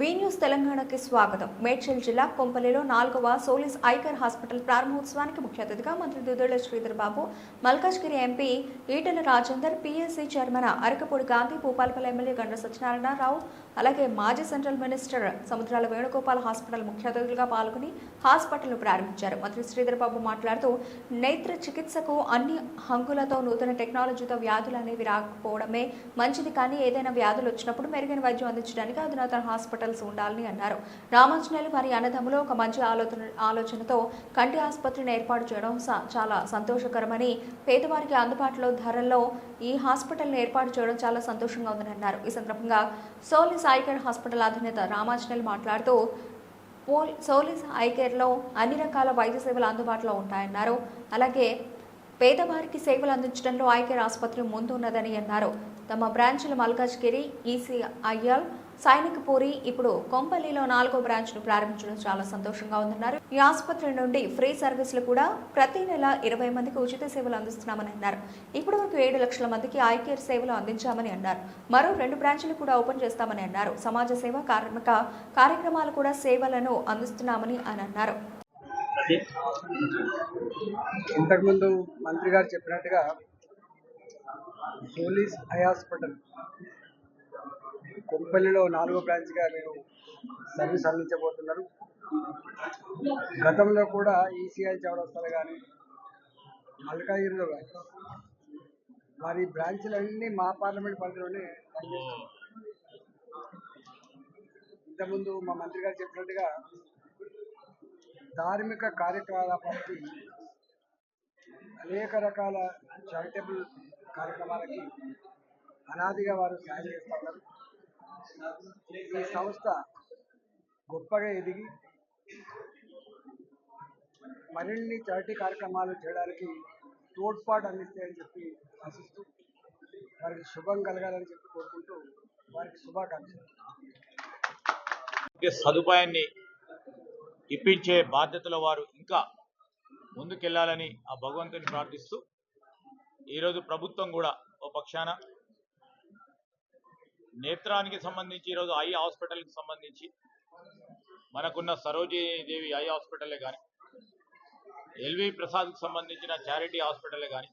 వి news తెలంగాణకి స్వాగతం. మేడ్చల్ జిల్లా కొంపల్లిలో నాలుగవ సోలిస్ ఐకర్ హాస్పిటల్ ప్రారంభోత్సవానికి ముఖ్య అతిథిగా మంత్రి Duddilla Sridhar Babu Malkajgiri MP Etela Rajender PSC chairman Arekapudi Gandhi Bhupalpally MLA Gandra Satyanarayana Rao అలాగే మాజీ central minister Samudrala Venugopal hospital ముఖ్య అతిథులుగా పాల్గొని హాస్పిటల్ను ప్రారంభించారు. మంత్రి శ్రీధర్ బాబు మాట్లాడుతూ నేత్ర చికిత్సకు అన్ని హంగులతో నూతన టెక్నాలజీతో వ్యాధులు అనేవి రాకపోవడమే మంచిది కానీ ఏదైనా వ్యాధులు వచ్చినప్పుడు మెరుగైన వైద్యం అందించడానికి అధునాతన హాస్పిటల్ హాస్పిటల్స్ ఉండాలని అన్నారు. రామాంజనేయులు వారి అన్నదమ్ములు ఒక మంచి ఆలోచన ఆలోచనతో కంటి ఆసుపత్రిని ఏర్పాటు చేయడం చాలా సంతోషకరమని పేదవారికి అందుబాటులో ధరల్లో ఈ హాస్పిటల్ని ఏర్పాటు చేయడం చాలా సంతోషంగా ఉందని అన్నారు. ఈ సందర్భంగా సోలి ఐకేర్ హాస్పిటల్ అధినేత రామాంజనేయులు మాట్లాడుతూ పోల్ సోలిస్ ఐకేర్లో అన్ని రకాల వైద్య సేవలు అందుబాటులో ఉంటాయన్నారు. అలాగే పేదవారికి సేవలు అందించడంలో ఐకేర్ ఆసుపత్రి ముందు ఉన్నదని అన్నారు. తమ బ్రాంచ్లు మల్కాజ్గిరి ఈసీఐఎల్ సైనికపూరి ఇప్పుడు కొంపల్లిలో నాలుగో బ్రాంచ్ను ప్రారంభించడం చాలా సంతోషంగా ఉందన్నారు. ఈ ఆసుపత్రి నుండి ఫ్రీ సర్వీసులు కూడా ప్రతి నెల ఇరవై మందికి ఉచిత సేవలు అందిస్తున్నామని అన్నారు. ఇప్పటి వరకు ఏడు లక్షల మందికి ఐ కేర్ సేవలు అందించామని అన్నారు. మరో రెండు బ్రాంచ్లు కూడా ఓపెన్ చేస్తామని అన్నారు. సమాజ సేవ కార్మిక కార్యక్రమాలు కూడా సేవలను అందిస్తున్నామని అని అన్నారు. ఇంతకుముందు మంత్రి గారు చెప్పినట్టుగా పోలీస్ ఐ హాస్పిటల్ కొంపల్లిలో నాలుగో బ్రాంచ్గా మీరు సర్వీస్ అందించబోతున్నారు. గతంలో కూడా ఈసీఐ చౌరస్తాలు కానీ మల్కాగిరిలో కానీ వారి బ్రాంచ్లన్నీ మా పార్లమెంట్ పరిధిలోనే పనిచేస్తాయి ఇంతకుముందు మా మంత్రి గారు చెప్పినట్టుగా ధార్మిక కార్యకలాపాలకి అనేక రకాల చారిటబుల్ కార్యక్రమాలకి అనాదిగా వారు సాయం చేస్తున్నారు ఈ సంస్థ గొప్పగా ఎదిగి మరిన్ని చారిటీ కార్యక్రమాలు చేయడానికి తోడ్పాటు అందిస్తాయని చెప్పి ఆశిస్తూ వారికి శుభం కలగాలని చెప్పి కోరుకుంటూ వారికి శుభాకాంక్షలు. సదుపాయాన్ని ఇప్పించే బాధ్యతలో వారు ఇంకా ముందుకెళ్ళాలని ఆ భగవంతుని ప్రార్థిస్తూ ఈరోజు ప్రభుత్వం కూడా ఓ పక్షాన నేత్రానికి సంబంధించి ఈరోజు ఐ హాస్పిటల్కి సంబంధించి మనకున్న సరోజీదేవి ఐ హాస్పిటలే కానీ ఎల్వి ప్రసాద్కి సంబంధించిన చారిటీ హాస్పిటలే కానీ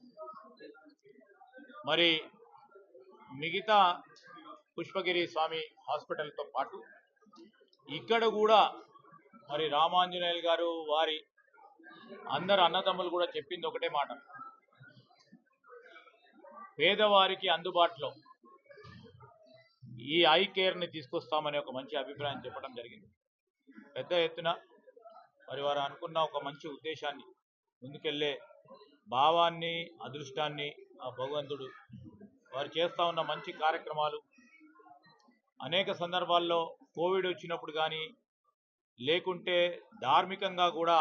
మరి మిగతా పుష్పగిరి స్వామి హాస్పిటల్తో పాటు ఇక్కడ కూడా మరి రామాంజనేయులు గారు వారి అందరు అన్నదమ్ములు కూడా చెప్పింది ఒకటే మాట. పేదవారికి అందుబాటులో ఈ ఐ కేర్ని తీసుకొస్తామనే ఒక మంచి అభిప్రాయం చెప్పడం జరిగింది. పెద్ద ఎత్తున మరి వారు అనుకున్న ఒక మంచి ఉద్దేశాన్ని ముందుకెళ్ళే భావాన్ని అదృష్టాన్ని ఆ భగవంతుడు వారు చేస్తూ ఉన్న మంచి కార్యక్రమాలు అనేక సందర్భాల్లో కోవిడ్ వచ్చినప్పుడు కానీ లేకుంటే ధార్మికంగా కూడా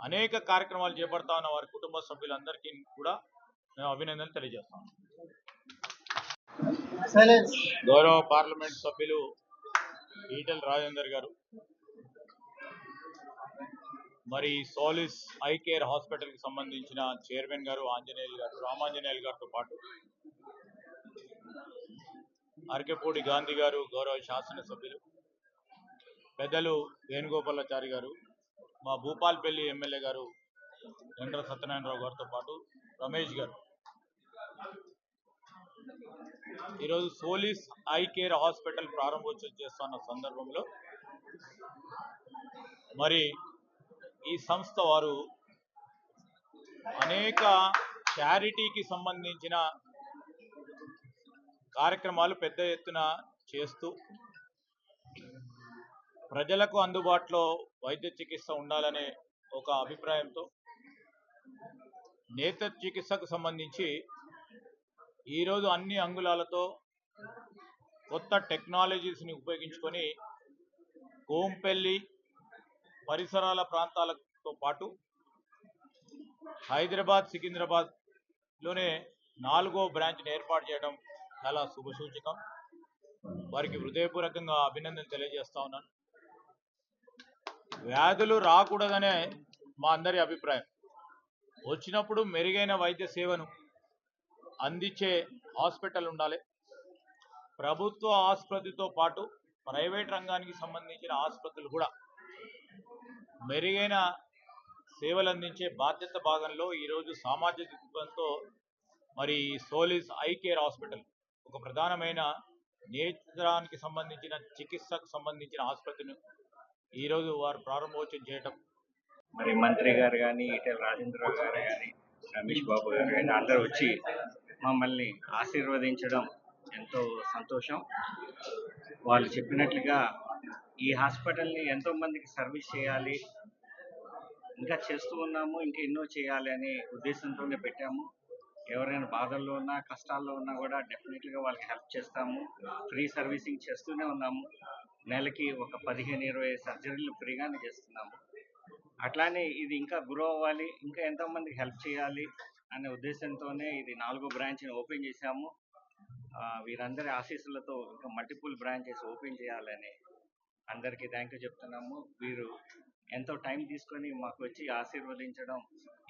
అనేక కార్యక్రమాలు చేపడతా ఉన్న వారి కుటుంబ సభ్యులందరికీ కూడా మేము అభినందనలు తెలియజేస్తాం గౌరవ పార్లమెంట్ సభ్యులు ఈటల్ రాజేందర్ గారు. మరి సోలిస్ ఐ కేర్ హాస్పిటల్కి సంబంధించిన చైర్మన్ గారు ఆంజనేయులు గారు రామాంజనేయులు గారితో పాటు అరకెపూడి గాంధీ గారు గౌరవ శాసనసభ్యులు పెద్దలు వేణుగోపాలాచారి గారు మా భూపాల్పల్లి ఎమ్మెల్యే గారు వెండ్ర సత్యనారాయణరావు గారితో పాటు రమేష్ గారు. ఈరోజు సోలిస్ ఐ కేర్ హాస్పిటల్ ప్రారంభోత్సవం చేస్తున్న సందర్భంలో మరి ఈ సంస్థ వారు అనేక చారిటీకి సంబంధించిన కార్యక్రమాలు పెద్ద ఎత్తున చేస్తూ ప్రజలకు అందుబాటులో వైద్య చికిత్స ఉండాలనే ఒక అభిప్రాయంతో నేత్ర చికిత్సకు సంబంధించి ఈరోజు అన్ని అంగుళాలతో కొత్త టెక్నాలజీస్ని ఉపయోగించుకొని కోంపెల్లి పరిసరాల ప్రాంతాలతో పాటు హైదరాబాద్ సికింద్రాబాద్లోనే నాలుగో బ్రాంచ్ని ఏర్పాటు చేయడం చాలా శుభసూచకం వారికి హృదయపూర్వకంగా అభినందన తెలియజేస్తా ఉన్నాను. వ్యాధులు రాకూడదనే మా అందరి అభిప్రాయం. వచ్చినప్పుడు మెరుగైన వైద్య సేవను అందించే హాస్పిటల్ ఉండాలి. ప్రభుత్వ ఆసుపత్రితో పాటు ప్రైవేట్ రంగానికి సంబంధించిన ఆసుపత్రులు కూడా మెరుగైన సేవలు అందించే బాధ్యత భాగంలో ఈరోజు సామాజిక దృక్పథంతో మరి సోలిస్ ఐ కేర్ హాస్పిటల్ ఒక ప్రధానమైన నేత్రానికి సంబంధించిన చికిత్సకు సంబంధించిన ఆసుపత్రిని ఈరోజు వారు ప్రారంభోత్సవం చేయటం. మరి మంత్రి గారు కానీ ఈటెల రాజేంద్ర గారు కానీ రమేష్ బాబు గారు కానీ అందరూ వచ్చి మమ్మల్ని ఆశీర్వదించడం ఎంతో సంతోషం. వాళ్ళు చెప్పినట్లుగా ఈ హాస్పిటల్ని ఎంతో మందికి సర్వీస్ చేయాలి. ఇంకా చేస్తూ ఉన్నాము ఇంకా ఎన్నో చేయాలి అనే ఉద్దేశంతోనే పెట్టాము. ఎవరైనా బాధల్లో ఉన్నా కష్టాల్లో ఉన్నా కూడా డెఫినెట్గా వాళ్ళకి హెల్ప్ చేస్తాము. ఫ్రీ సర్వీసింగ్ చేస్తూనే ఉన్నాము. నెలకి ఒక పదిహేను ఇరవై సర్జరీలు ఫ్రీగానే చేస్తున్నాము. అట్లానే ఇది ఇంకా గ్రో అవ్వాలి ఇంకా ఎంతోమందికి హెల్ప్ చేయాలి. అనే ఉద్దేశంతోనే ఇది నాలుగో బ్రాంచ్ని ఓపెన్ చేశాము. వీరందరి ఆశీస్సులతో ఇంకా మల్టిపుల్ బ్రాంచెస్ ఓపెన్ చేయాలని అందరికీ థ్యాంక్ యూ చెప్తున్నాము. వీరు ఎంతో టైం తీసుకొని మాకు వచ్చి ఆశీర్వదించడం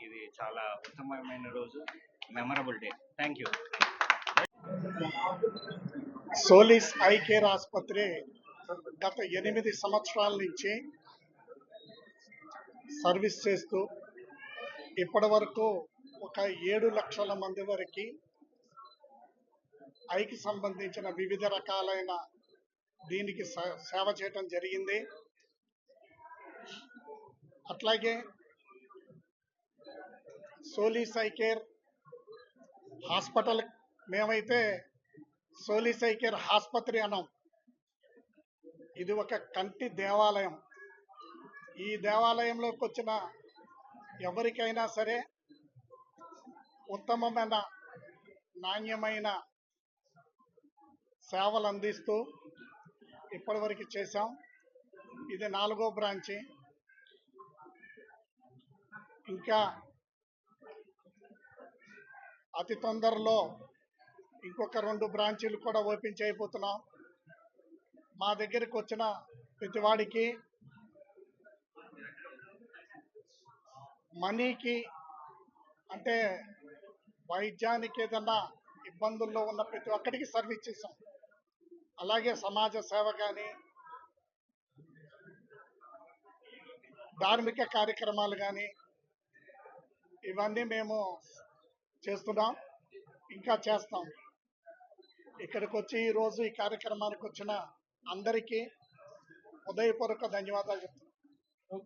ఇది చాలా ఉత్తమమైన రోజు. Memorable day thank you Solis eye care ఆసుపత్రి గత ఎనిమిది సంవత్సరాల నుంచి సర్వీస్ చేస్తూ ఇప్పటి వరకు ఒక ఏడు లక్షల మంది వరకు ఐకి సంబంధించిన వివిధ రకాలైన దీనికి సేవ చేయటం జరిగింది. అట్లాగే సోలీ సైకేర్ హాస్పిటల్ మేమైతే సోలీ సైకేర్ ఆసుపత్రి అనం ఇది ఒక కంటి దేవాలయం. ఈ దేవాలయంలోకి వచ్చిన ఎవరికైనా సరే ఉత్తమమైన నాణ్యమైన సేవలు అందిస్తూ ఇప్పటివరకు చేశాం. ఇది నాలుగో బ్రాంచి. ఇంకా అతి తొందరలో ఇంకొక రెండు బ్రాంచీలు కూడా ఓపెన్ చేయబోతున్నాం. మా దగ్గరికి వచ్చిన ప్రతివాడికి మనీకి అంటే వైద్యానికి ఏదన్నా ఇబ్బందుల్లో ఉన్న ప్రతి ఒక్కరికి సర్వీస్ చేశాం. అలాగే సమాజ సేవ కానీ ధార్మిక కార్యక్రమాలు కానీ ఇవన్నీ మేము చేస్తున్నాం ఇంకా చేస్తాం. ఇక్కడికి వచ్చి ఈరోజు ఈ కార్యక్రమానికి వచ్చిన అందరికీ హృదయపూర్వక ధన్యవాదాలు చెప్తున్నాం.